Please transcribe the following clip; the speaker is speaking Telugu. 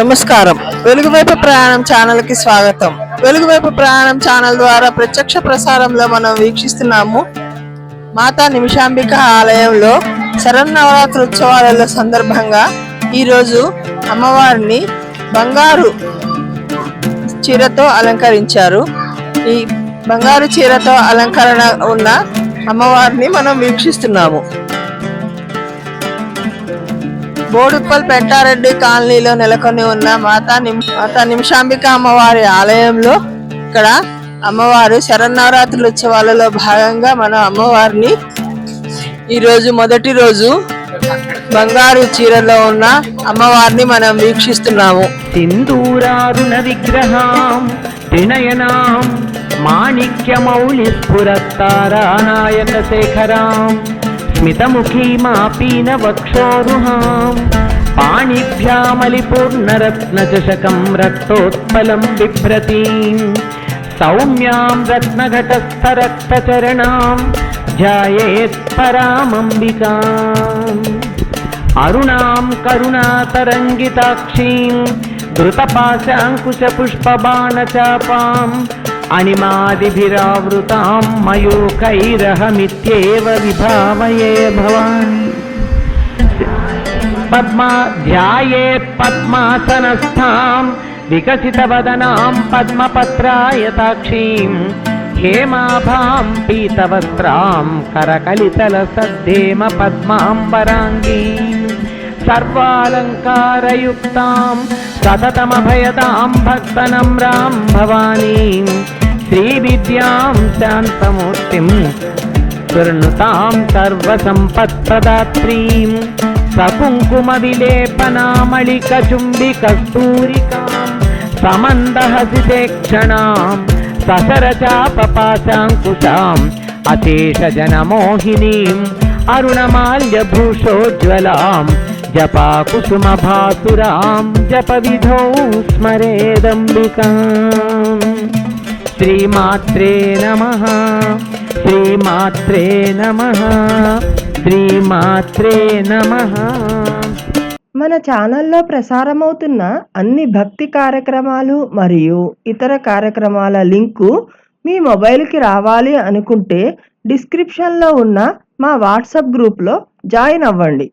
నమస్కారం. వెలుగువైపు ప్రయాణం ఛానల్కి స్వాగతం వెలుగువైపు ప్రయాణం ఛానల్ ద్వారా ప్రత్యక్ష ప్రసారంలో మనం వీక్షిస్తున్నాము. మాతా నిమిషాంబిక ఆలయంలో శరన్నవరాత్రి ఉత్సవాలలో సందర్భంగా ఈరోజు అమ్మవారిని బంగారు చీరతో అలంకరించారు. ఈ బంగారు చీరతో అలంకరణ ఉన్న అమ్మవారిని మనం వీక్షిస్తున్నాము. బోడుప్పల్ పెట్టారెడ్డి కాలనీలో నెలకొని ఉన్న మాతా నిమ్ మాతా నిమిషాంబిక అమ్మవారి ఆలయంలో ఇక్కడ అమ్మవారు శరన్నవరాత్రుల ఉత్సవాలలో భాగంగా మన అమ్మవారిని ఈరోజు మొదటి రోజు బంగారు చీరలో ఉన్న అమ్మవారిని మనం వీక్షిస్తున్నాము. సింధూరారుణ విగ్రహం త్రినయనాం మాణిక్యమౌళి స్ఫురత్తారాయణ శేఖరాం. స్మితముఖీమాపీన వక్షోరుహాం పాణిభ్యామలిపూర్ణరత్నచషకం రక్తోత్పలం బిభ్రతీం. సౌమ్యాం రత్నఘటస్థరక్తచరణాం. ధ్యాయేత్పరామంబికా. అరుణాం కరుణాతరంగితాక్షీం. ధృతపాశాంకుశపుష్పబాణచాపాం. అనిమాదిభిరావృతాం మయూకైరహమిత్యేవ విభావయే భవాన్. పద్మా ధ్యాయే పద్మాసనస్థాం వికసితవదనాం పద్మపత్రాయతాక్షీం హేమాభాం పీతవస్త్రాం కరకలితల సద్ధేమ పద్మాంబరాంగీ. सर्वालङ्कारयुक्तां सततमभयदां भक्तनम्रां भवानीं श्रीविद्यां शान्तमूर्तिं शृणुतां सर्वसम्पत्प्रदात्रीं सकुङ्कुमविलेपनामलिकचुम्बिकस्तूरिकां समन्दहसिते क्षणां सशरचापपाशाङ्कुशाम् अशेषजनमोहिनीम् अरुणमाल्यभूषोज्ज्वलां జపాకుసుమభాసురాం జపవిధౌ స్మరేదంబికా శ్రీమాత్రే నమ శ్రీమాత్రే నమ శ్రీమాత్రే నమ. మన ఛానల్లో ప్రసారమవుతున్న అన్ని భక్తి కార్యక్రమాలు మరియు ఇతర కార్యక్రమాల లింకు మీ మొబైల్కి రావాలి అనుకుంటే డిస్క్రిప్షన్లో ఉన్న మా వాట్సాప్ గ్రూప్లో జాయిన్ అవ్వండి.